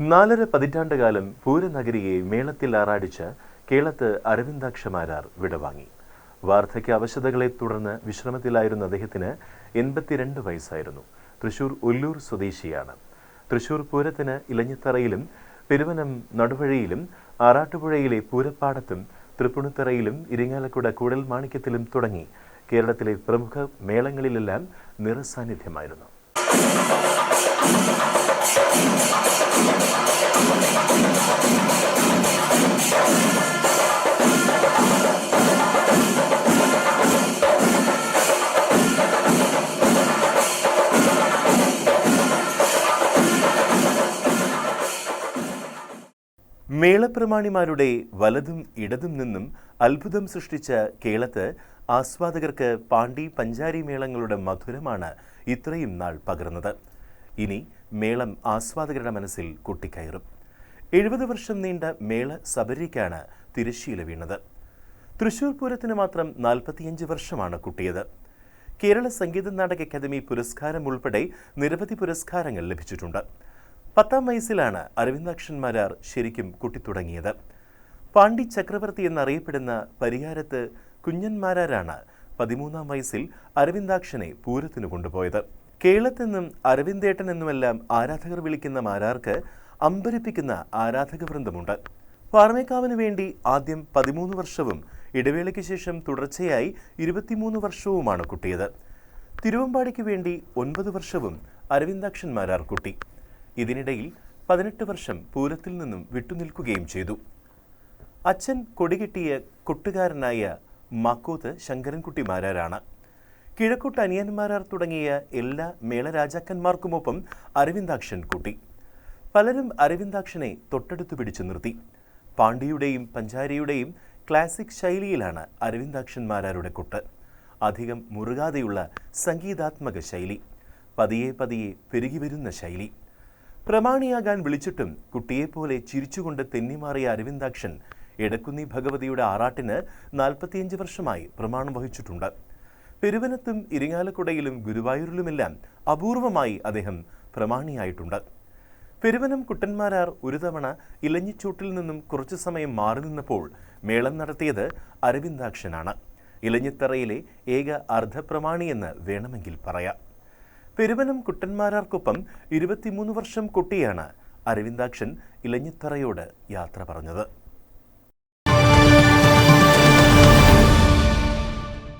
നാലര പതിറ്റാണ്ടുകാലം പൂരനഗരിയെ മേളത്തിൽ ആറാടിച്ച് കേളത്ത് അരവിന്ദാക്ഷമാരാർ വിടവാങ്ങി. വാർദ്ധക്യ അവശതകളെ തുടർന്ന് വിശ്രമത്തിലായിരുന്ന അദ്ദേഹത്തിന് എൺപത്തിരണ്ട് വയസ്സായിരുന്നു. തൃശൂർ ഉല്ലൂർ സ്വദേശിയാണ്. തൃശൂർ പൂരത്തിന് ഇലഞ്ഞിത്തറയിലും പെരുവനം നടുവഴിയിലും ആറാട്ടുപുഴയിലെ പൂരപ്പാടത്തും തൃപ്പുണിത്തറയിലും ഇരിങ്ങാലക്കുട കൂടൽ മാണിക്യത്തിലും തുടങ്ങി കേരളത്തിലെ പ്രമുഖ മേളങ്ങളിലെല്ലാം നിറസാന്നിധ്യമായിരുന്നു. മേളപ്രമാണിമാരുടെ വലതും ഇടതും നിന്നും അത്ഭുതം സൃഷ്ടിച്ച കേളത്ത് ആസ്വാദകർക്ക് പാണ്ടി പഞ്ചാരി മേളങ്ങളുടെ മധുരമാണ് ഇത്രയും നാൾ പകർന്നത്. ഇനി മേളം ആസ്വാദകരുടെ മനസ്സിൽ കൊട്ടിക്കയറും. എഴുപത് വർഷം നീണ്ട മേള സബരിക്കാണ് തിരശ്ശീല വീണത്. തൃശൂർ പൂരത്തിന് മാത്രം നാൽപ്പത്തിയഞ്ച് വർഷമാണ് കുട്ടിയത്. കേരള സംഗീത നാടക അക്കാദമി പുരസ്കാരം ഉൾപ്പെടെ നിരവധി പുരസ്കാരങ്ങൾ ലഭിച്ചിട്ടുണ്ട്. പത്താം വയസ്സിലാണ് അരവിന്ദാക്ഷന്മാരാർ ശരിക്കും കുട്ടിത്തുടങ്ങിയത്. പാണ്ഡി ചക്രവർത്തി എന്നറിയപ്പെടുന്ന പരിഹാരത്ത് കുഞ്ഞന്മാരാരാണ് പതിമൂന്നാം വയസ്സിൽ അരവിന്ദാക്ഷനെ പൂരത്തിന് കൊണ്ടുപോയത്. കേരളത്തെന്നും അരവിന്ദേട്ടൻ എന്നുമെല്ലാം ആരാധകർ വിളിക്കുന്ന മാരാർക്ക് അമ്പരിപ്പിക്കുന്ന ആരാധക വൃന്ദമുണ്ട് പാറമേക്കാവിന് വേണ്ടി ആദ്യം പതിമൂന്ന് വർഷവും ഇടവേളയ്ക്ക് ശേഷം തുടർച്ചയായി ഇരുപത്തിമൂന്ന് വർഷവുമാണ് കുട്ടിയത്. തിരുവമ്പാടിക്ക് വേണ്ടി ഒൻപത് വർഷവും അരവിന്ദാക്ഷന്മാരാർ കുട്ടി. ഇതിനിടയിൽ പതിനെട്ട് വർഷം പൂരത്തിൽ നിന്നും വിട്ടുനിൽക്കുകയും ചെയ്തു. അച്ഛൻ കൊടികെട്ടിയ കൊട്ടുകാരനായ മാക്കോത്ത് ശങ്കരൻകുട്ടി മാരാരാണ് കിഴക്കോട്ട് അനിയന്മാരാർ തുടങ്ങിയ എല്ലാ മേളരാജാക്കന്മാർക്കുമൊപ്പം അരവിന്ദാക്ഷൻ കുട്ടി. പലരും അരവിന്ദാക്ഷനെ തൊട്ടടുത്ത് പിടിച്ചു നിർത്തി. പാണ്ഡ്യയുടെയും പഞ്ചാരിയുടെയും ക്ലാസിക് ശൈലിയിലാണ് അരവിന്ദാക്ഷന്മാരാരുടെ കൊട്ട്. അധികം മുറുകാതെയുള്ള സംഗീതാത്മക ശൈലി. പതിയെ പതിയെ പെരുകി വരുന്ന ശൈലി. പ്രമാണിയാകാൻ വിളിച്ചിട്ടും കുട്ടിയെപ്പോലെ ചിരിച്ചുകൊണ്ട് തെന്നിമാറിയ അരവിന്ദാക്ഷൻ എടക്കുന്നി ഭഗവതിയുടെ ആറാട്ടിന് നാൽപ്പത്തിയഞ്ച് വർഷമായി പ്രമാണം വഹിച്ചിട്ടുണ്ട്. പെരുവനത്തും ഇരിങ്ങാലക്കുടയിലും ഗുരുവായൂരിലുമെല്ലാം അപൂർവമായി അദ്ദേഹം പ്രമാണിയായിട്ടുണ്ട്. പെരുവനം കുട്ടന്മാരാർ ഒരു തവണ ഇലഞ്ഞിച്ചൂട്ടിൽ നിന്നും കുറച്ചു സമയം മാറി നിന്നപ്പോൾ മേളം നടത്തിയത് അരവിന്ദാക്ഷനാണ്. ഇലഞ്ഞിത്തറയിലെ ഏക അർദ്ധപ്രമാണിയെന്ന് വേണമെങ്കിൽ പറയാം. പെരുവനം കുട്ടന്മാരാർക്കൊപ്പം ഇരുപത്തിമൂന്ന് വർഷം കുട്ടിയാണ് അരവിന്ദാക്ഷൻ ഇലഞ്ഞിത്തറയോട് യാത്ര പറഞ്ഞത്.